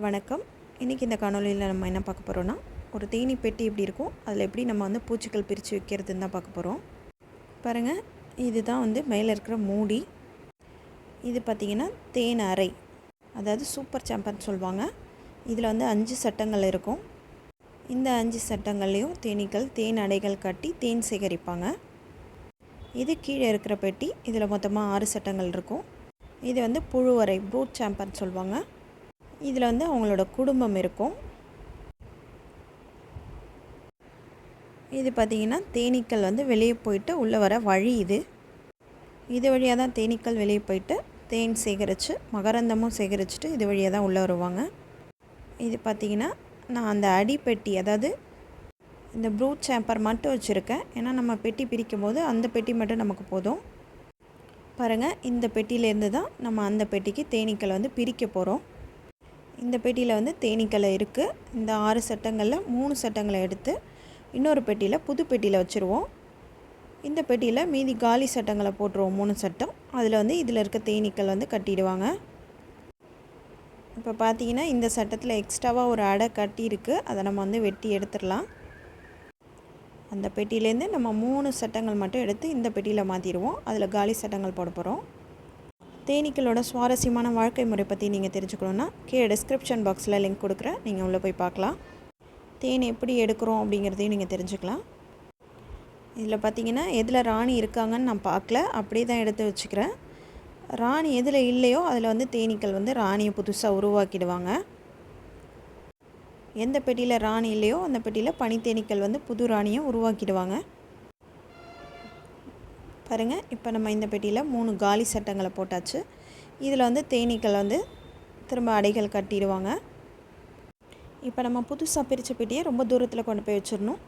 வணக்கம். இன்றைக்கி இந்த காணொலியில் நம்ம என்ன பார்க்க போகிறோன்னா ஒரு தேனி பெட்டி எப்படி இருக்கும் அதில் எப்படி நம்ம வந்து பூச்சிகள் பிரித்து வைக்கிறதுன்னு தான் பார்க்க போகிறோம் பாருங்கள் இதுதான் வந்து மேலே இருக்கிற மூடி. இது பார்த்திங்கன்னா தேன் அறை. அதாவது சூப்பர் சாம்பர்னு சொல்லுவாங்க. இதில் வந்து அஞ்சு சட்டங்கள் இருக்கும். இந்த அஞ்சு சட்டங்கள்லேயும் தேனீக்கள் தேன் அடைகள் கட்டி தேன் சேகரிப்பாங்க. இது கீழே இருக்கிற பெட்டி இதில் மொத்தமாக ஆறு சட்டங்கள் இருக்கும். இது வந்து புழுவறை ப்ரூட் சாம்பன் சொல்லுவாங்க. இதில் வந்து அவங்களோட குடும்பம் இருக்கும். இது பார்த்திங்கன்னா தேனீக்கள் வந்து வெளியே போயிட்டு உள்ளே வர வழி இது. இது வழியாக தான் தேனீக்கள் வெளியே போயிட்டு தேன் சேகரித்து மகரந்தமும் சேகரிச்சுட்டு இது வழியாக தான் உள்ளே வருவாங்க. இது பார்த்திங்கன்னா நான் அந்த அடிப்பெட்டி அதாவது இந்த ப்ரூட் சாம்பர் மட்டும் வச்சுருக்கேன். ஏன்னா நம்ம பெட்டி பிரிக்கும் போது அந்த பெட்டி மட்டும் நமக்கு போதும். பாருங்கள் இந்த பெட்டியிலேருந்து தான் நம்ம அந்த பெட்டிக்கு தேனீக்களை வந்து பிரிக்க போகிறோம் இந்த பெட்டியில் வந்து தேனீக்களை இருக்குது இந்த ஆறு சட்டங்களில் மூணு சட்டங்களை எடுத்து இன்னொரு பெட்டியில் புது பெட்டியில் வச்சுருவோம். இந்த பெட்டியில் மீதி காலி சட்டங்களை போட்டுருவோம் மூணு சட்டம். அதில் வந்து இதில் இருக்க தேனீக்கள் வந்து கட்டிடுவாங்க. இப்போ பார்த்தீங்கன்னா இந்த சட்டத்தில் எக்ஸ்ட்ராவாக ஒரு அடை கட்டியிருக்கு அதை நம்ம வந்து வெட்டி எடுத்துடலாம். அந்த பெட்டியிலேருந்து நம்ம மூணு சட்டங்கள் மட்டும் எடுத்து இந்த பெட்டியில் மாற்றிடுவோம் அதில் காலி சட்டங்கள் போட போகிறோம் தேனீக்களோட சுவாரஸ்யமான வாழ்க்கை முறை பற்றி நீங்கள் தெரிஞ்சுக்கணுன்னா கீழே டிஸ்கிரிப்ஷன் பாக்ஸில் லிங்க் கொடுக்குறேன் நீங்கள் உள்ளே போய் பார்க்கலாம். தேன் எப்படி எடுக்கிறோம் அப்படிங்கிறதையும் நீங்கள் தெரிஞ்சுக்கலாம். இதில் பார்த்தீங்கன்னா எதில் ராணி இருக்காங்கன்னு நான் பார்க்கல. அப்படியே தான் எடுத்து வச்சுக்கிறேன். ராணி எதில் இல்லையோ அதில் வந்து தேனீக்கள் வந்து ராணியை புதுசாக உருவாக்கிடுவாங்க. எந்த பெட்டியில் ராணி இல்லையோ அந்த பெட்டியில் பனித்தேனீக்கள் வந்து புது ராணியை உருவாக்கிடுவாங்க. பாருங்கள் இப்போ நம்ம இந்த பெட்டியில் மூணு காலி சட்டங்களை போட்டாச்சு. இதில் வந்து தேனீக்கள் வந்து திரும்ப அடைகள் கட்டிடுவாங்க. இப்போ நம்ம புதுசாக பிரித்த பெட்டியை ரொம்ப தூரத்தில் கொண்டு போய் வச்சிடணும்.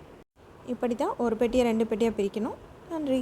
இப்படி தான் ஒரு பெட்டியை ரெண்டு பெட்டியாக பிரிக்கணும். நன்றி.